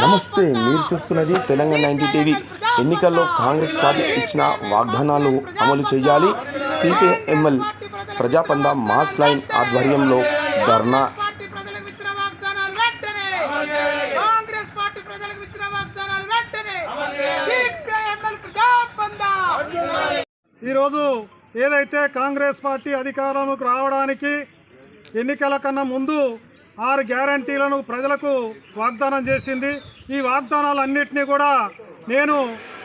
నమస్తే మీరు చూస్తున్నది తెలంగాణ నైన్టీ టీవీ. ఎన్నికల్లో కాంగ్రెస్ పార్టీ ఇచ్చిన వాగ్దానాలు అమలు చేయాలి. సిపిఎంఎల్ ప్రజాపంద మాస్ లైన్ ఆధ్వర్యంలో ధర్నా. ఈరోజు ఏదైతే కాంగ్రెస్ పార్టీ అధికారంలోకి రావడానికి ఎన్నికల కన్నా ముందు ఆరు గ్యారంటీలను ప్రజలకు వాగ్దానం చేసింది. ఈ వాగ్దానాలన్నింటినీ కూడా నేను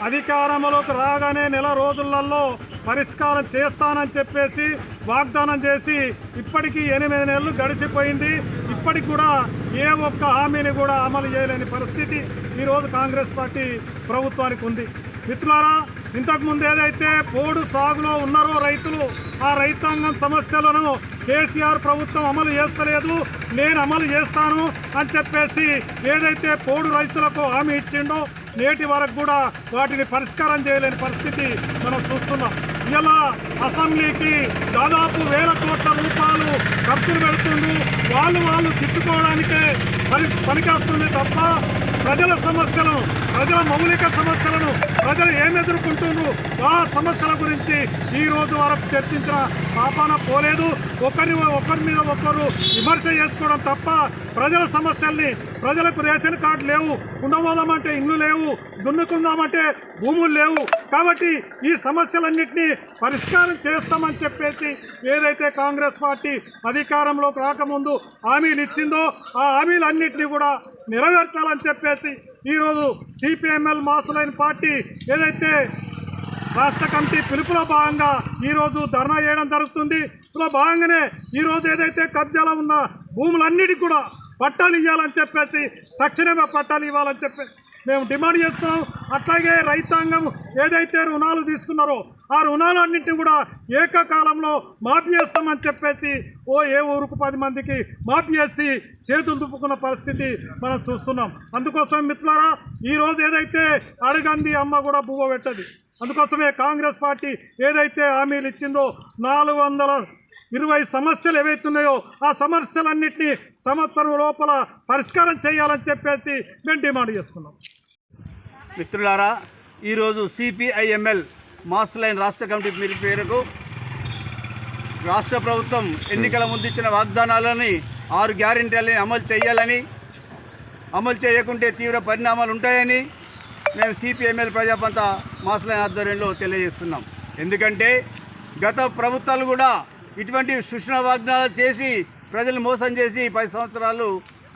అధికారంలోకి రాగానే నెల రోజులలో పరిష్కారం చేస్తానని చెప్పేసి వాగ్దానం చేసి ఇప్పటికీ ఎనిమిది నెలలు గడిచిపోయింది. ఇప్పటికి కూడా ఏ ఒక్క హామీని కూడా అమలు చేయలేని పరిస్థితి ఈరోజు కాంగ్రెస్ పార్టీ ప్రభుత్వానికి ఉంది. మిత్రులారా ఇంతకుముందు ఏదైతే పోడు సాగులో ఉన్నారో రైతులు ఆ రైతాంగం సమస్యలను కేసీఆర్ ప్రభుత్వం అమలు చేస్తలేదు నేను అమలు చేస్తాను అని చెప్పేసి ఏదైతే పోడు రైతులకు హామీ ఇచ్చిండో నేటి వరకు కూడా వాటిని పరిష్కారం చేయలేని పరిస్థితి మనం చూస్తున్నాం. ఇలా అసెంబ్లీకి దాదాపు వేల కోట్ల ఖర్చులు పెడుతుంది వాళ్ళు వాళ్ళు తిట్టుకోవడానికే పని పనిచేస్తుంది తప్ప ప్రజల సమస్యలను ప్రజల మౌలిక సమస్యలను ప్రజలు ఏం ఎదుర్కొంటున్నారు ఆ సమస్యల గురించి ఈ రోజు వరకు చర్చించిన పాపాన పోలేదు. ఒకరి ఒకరి మీద ఒకరు విమర్శ చేసుకోవడం తప్ప ప్రజల సమస్యల్ని ప్రజలకు రేషన్ కార్డు లేవు. ఉండబోదామంటే ఇల్లు లేవు. దున్నుకుందామంటే భూములు లేవు. కాబట్టి ఈ సమస్యలన్నింటినీ పరిష్కారం చేస్తామని చెప్పేసి ఏదైతే కాంగ్రెస్ పార్టీ అధికారంలోకి రాకముందు హామీలు ఇచ్చిందో ఆ హామీలన్నింటినీ కూడా నెరవేర్చాలని చెప్పేసి ఈరోజు సిపిఎంఎల్ మాసులైన పార్టీ ఏదైతే రాష్ట్ర కమిటీ పిలుపులో భాగంగా ఈరోజు ధర్నా చేయడం జరుగుతుంది. ఇందులో భాగంగానే ఈరోజు ఏదైతే కబ్జాలో ఉన్న భూములన్నిటికీ కూడా పట్టాలు ఇవ్వాలని చెప్పేసి తక్షణమే పట్టాలు ఇవ్వాలని చెప్పేసి మేము డిమాండ్ చేస్తున్నాం. అట్లాగే రైతాంగం ఏదైతే రుణాలు తీసుకున్నారో ఆ రుణాలన్నింటినీ కూడా ఏకకాలంలో మాఫీ చేస్తామని చెప్పేసి ఓ ఏ ఊరుకు పది మందికి మాఫీ చేసి చేతులు దుప్పుకున్న పరిస్థితి మనం చూస్తున్నాం. అందుకోసం మిత్రులారా ఈరోజు ఏదైతే అడగంది అమ్మ కూడా బువ్వ పెట్టదు. అందుకోసమే కాంగ్రెస్ పార్టీ ఏదైతే హామీలు ఇచ్చిందో నాలుగు వందల ఇరవై సమస్యలు ఏవైతున్నాయో ఆ సమస్యలన్నింటినీ సంవత్సరం లోపల పరిష్కారం చేయాలని చెప్పేసి మేము డిమాండ్ చేస్తున్నాం. మిత్రులారా ఈరోజు సిపిఐఎంఎల్ మాస్ లైన్ రాష్ట్ర కమిటీ పేరుకు రాష్ట్ర ప్రభుత్వం ఎన్నికల ముందు ఇచ్చిన వాగ్దానాలని ఆరు గ్యారెంటీలని అమలు చేయాలని అమలు చేయకుంటే తీవ్ర పరిణామాలు ఉంటాయని మేము సిపిఎంఎల్ ప్రజాపంత మాస్ లైన్ ఆధ్వర్యంలో తెలియజేస్తున్నాం. ఎందుకంటే గత ప్రభుత్వాలు కూడా ఇటువంటి సుష్ణ వాగ్దానాలు చేసి ప్రజలు మోసం చేసి పది సంవత్సరాలు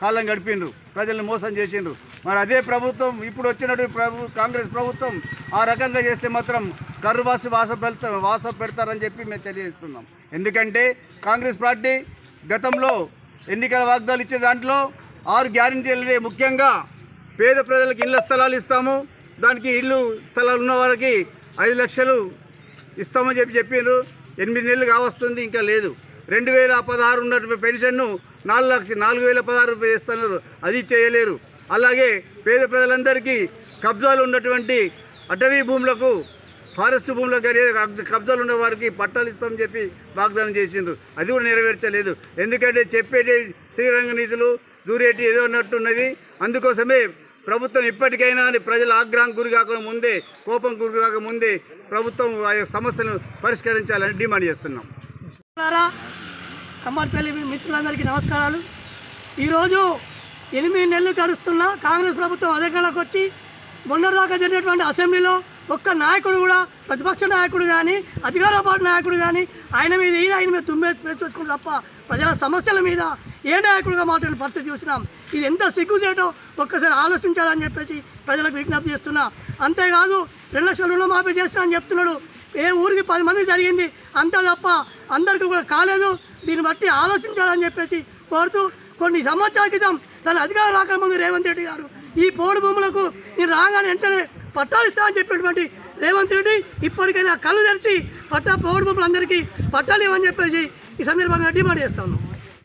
కాలం గడిపిండ్రు ప్రజల్ని మోసం చేసిండ్రు. మరి అదే ప్రభుత్వం ఇప్పుడు వచ్చినటువంటి ప్రభు కాంగ్రెస్ ప్రభుత్వం ఆ రకంగా చేస్తే మాత్రం కర్రువాసి వాస పెడతా వాస పెడతారని చెప్పి మేము తెలియజేస్తున్నాం. ఎందుకంటే కాంగ్రెస్ పార్టీ గతంలో ఎన్నికల వాగ్దాలు ఇచ్చే దాంట్లో ఆరు గ్యారంటీలు ముఖ్యంగా పేద ప్రజలకు ఇళ్ళ స్థలాలు ఇస్తాము. దానికి ఇల్లు స్థలాలు ఉన్న వారికి ఐదు లక్షలు ఇస్తామని చెప్పి చెప్పిండ్రు ఎనిమిది నెలలు కావస్తుంది ఇంకా లేదు. రెండు వేల పదహారు ఉన్నటువంటి పెన్షన్ను నాలుగు లక్ష నాలుగు వేల పదహారు రూపాయలు ఇస్తున్నారు. అది చేయలేరు. అలాగే పేద ప్రజలందరికీ కబ్జాలు ఉన్నటువంటి అటవీ భూములకు ఫారెస్ట్ భూములకు కానీ కబ్జాలు ఉన్న వారికి పట్టాలు ఇస్తామని చెప్పి వాగ్దానం చేసిండ్రు. అది కూడా నెరవేర్చలేదు. ఎందుకంటే చెప్పేటి శ్రీరంగ నిధులు దూరేటి ఏదో ఉన్నట్టున్నది అందుకోసమే ప్రభుత్వం ఇప్పటికైనా అని ప్రజల ఆగ్రహం గురి కాకుండా ముందే కోపం గురి కాక ముందే ప్రభుత్వం ఆ యొక్క సమస్యను పరిష్కరించాలని డిమాండ్ చేస్తున్నాం. కమ్మర్పల్లి మిత్రులందరికీ నమస్కారాలు. ఈరోజు ఎనిమిది నెలలు గడుస్తున్న కాంగ్రెస్ ప్రభుత్వం అధికారంలోకి వచ్చి మొన్నటిదాకా జరిగినటువంటి అసెంబ్లీలో ఒక్క నాయకుడు కూడా ప్రతిపక్ష నాయకుడు కానీ అధికార పార్టీ నాయకుడు కానీ ఆయన మీద ఈయన ఆయన మీద తుమ్మే చూసుకుంటే తప్ప ప్రజల సమస్యల మీద ఏ నాయకుడిగా మాట్లాడిన పరిస్థితి చూసినాం. ఇది ఎంత సిగ్గుచేటో ఒక్కసారి ఆలోచించాలని చెప్పేసి ప్రజలకు విజ్ఞప్తి చేస్తున్నా. అంతేకాదు రెండు లక్షల రుణమాఫీ చేస్తున్నా అని చెప్తున్నాడు. ఏ ఊరికి పది మంది జరిగింది అంతా తప్ప అందరికీ కూడా కాలేదు. దీన్ని బట్టి ఆలోచించాలని చెప్పేసి కోరుతూ కొన్ని సంవత్సరాల క్రితం తన అధికారం రాకముందు ముందు రేవంత్ రెడ్డి గారు ఈ పోడు భూములకు నేను రాగానే వెంటనే పట్టాలు ఇస్తానని చెప్పినటువంటి రేవంత్ రెడ్డి ఇప్పటికైనా కళ్ళు తెరిచి పట్టా పోడు భూములందరికీ పట్టాలు ఇవ్వని చెప్పేసి ఈ సందర్భంగా డిమాండ్ చేస్తాను